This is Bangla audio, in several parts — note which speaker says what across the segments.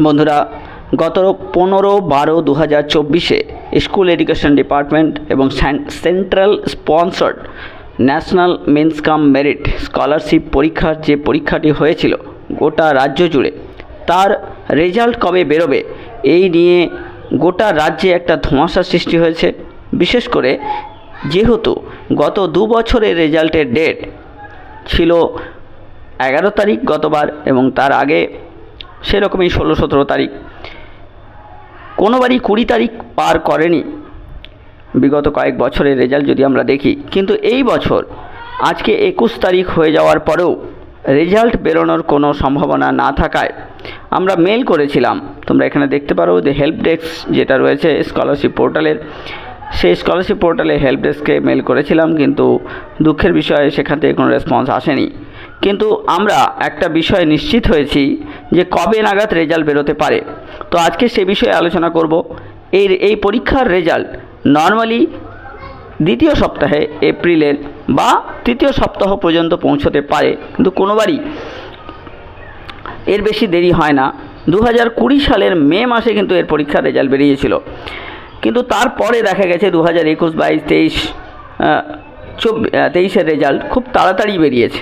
Speaker 1: বন্ধুরা, গত পনেরো বারো দু হাজার চব্বিশে স্কুল এডুকেশন ডিপার্টমেন্ট এবং central sponsored national means cum merit scholarship পরীক্ষার যে পরীক্ষাটি হয়েছিল গোটা রাজ্য জুড়ে, তার রেজাল্ট কবে বেরোবে এই নিয়ে গোটা রাজ্যে একটা ধোঁয়াশা সৃষ্টি হয়েছে। বিশেষ করে যেহেতু গত দু বছরের রেজাল্টের ডেট ছিল এগারো তারিখ গতবার এবং তার আগে সেরকমই ষোলো সতেরো তারিখ। কোনোবারই কুড়ি তারিখ পার করেনি। বিগত কয়েক বছরের রেজাল্ট যদি আমরা দেখি, কিন্তু এই বছর, আজকে একুশ তারিখ হয়ে যাওয়ার পরেও রেজাল্ট বেরোনোর কোনো সম্ভাবনা না থাকায় আমরা মেল করেছিলাম। তোমরা এখানে দেখতে পারো যে হেল্প ডেস্ক যেটা রয়েছে স্কলারশিপ পোর্টালের, সেই স্কলারশিপ পোর্টালে হেল্প ডেস্কে মেল করেছিলাম, কিন্তু দুঃখের বিষয়ে সেখান থেকে কোনো রেসপন্স আসেনি। কিন্তু আমরা একটা বিষয়ে নিশ্চিত হয়েছি যে কবে নাগাদ রেজাল্ট বেরোতে পারে। তো আজকে সে বিষয়ে আলোচনা করব। এই এই পরীক্ষার রেজাল্ট নর্মালি দ্বিতীয় সপ্তাহে এপ্রিলের বা তৃতীয় সপ্তাহ পর্যন্ত পৌঁছতে পারে। কিন্তু কোনোবারই এর বেশি দেরি হয় না। দু হাজার কুড়ি সালের মে মাসে কিন্তু এর পরীক্ষার রেজাল্ট বেরিয়েছিল। কিন্তু তারপরে দেখা গেছে দু হাজার একুশ বাইশ তেইশ চব্বিশ তেইশের রেজাল্ট খুব তাড়াতাড়ি বেরিয়েছে।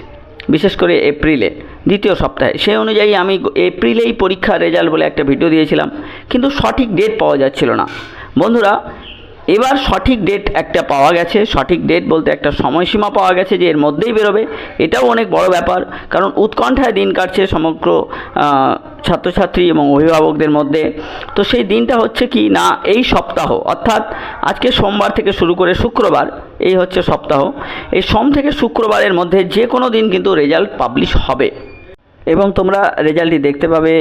Speaker 1: বিশেষ করে এপ্রিলে। দ্বিতীয় সপ্তাহে। সেই অনুযায়ী আমি এপ্রিলেই পরীক্ষার রেজাল্ট বলে একটা ভিডিও দিয়েছিলাম, কিন্তু সঠিক ডেট পাওয়া যাচ্ছিল না। বন্ধুরা, এবার সঠিক ডেট একটা পাওয়া গেছে। সঠিক ডেট বলতে একটা সময়সীমা পাওয়া গেছে যে এর মধ্যেই বেরোবে। এটাও অনেক বড় ব্যাপার, কারণ উৎকণ্ঠায় দিন কাটছে সমগ্র ছাত্রছাত্রী এবং অভিভাবকদের মধ্যে। তো সেই দিনটা হচ্ছে কি না, এই সপ্তাহ। অর্থাৎ আজকে সোমবার থেকে শুরু করে শুক্রবার, এই হচ্ছে সপ্তাহ। এই সোম থেকে শুক্রবারের মধ্যে যে কোনো দিন কিন্তু রেজাল্ট পাবলিশ হবে। এবং তোমরা রেজাল্টটি দেখতে পাবে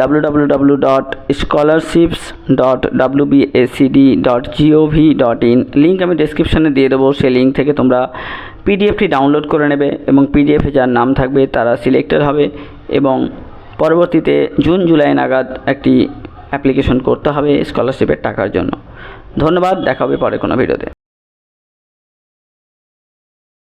Speaker 1: W W W dot scholarships dot W BACD dot GOV dot in link আমি ডেসক্রিপশানে দিয়ে দেবো, সেই লিঙ্ক থেকে তোমরা পিডিএফটি ডাউনলোড করে নেবে এবং পিডিএফে যার নাম থাকবে তারা সিলেক্টেড হবে এবং পরবর্তীতে জুন জুলাই নাগাদ একটি অ্যাপ্লিকেশন করতে হবে স্কলারশিপের টাকার জন্য। ধন্যবাদ, দেখা হবে পরে কোনো ভিডিওতে।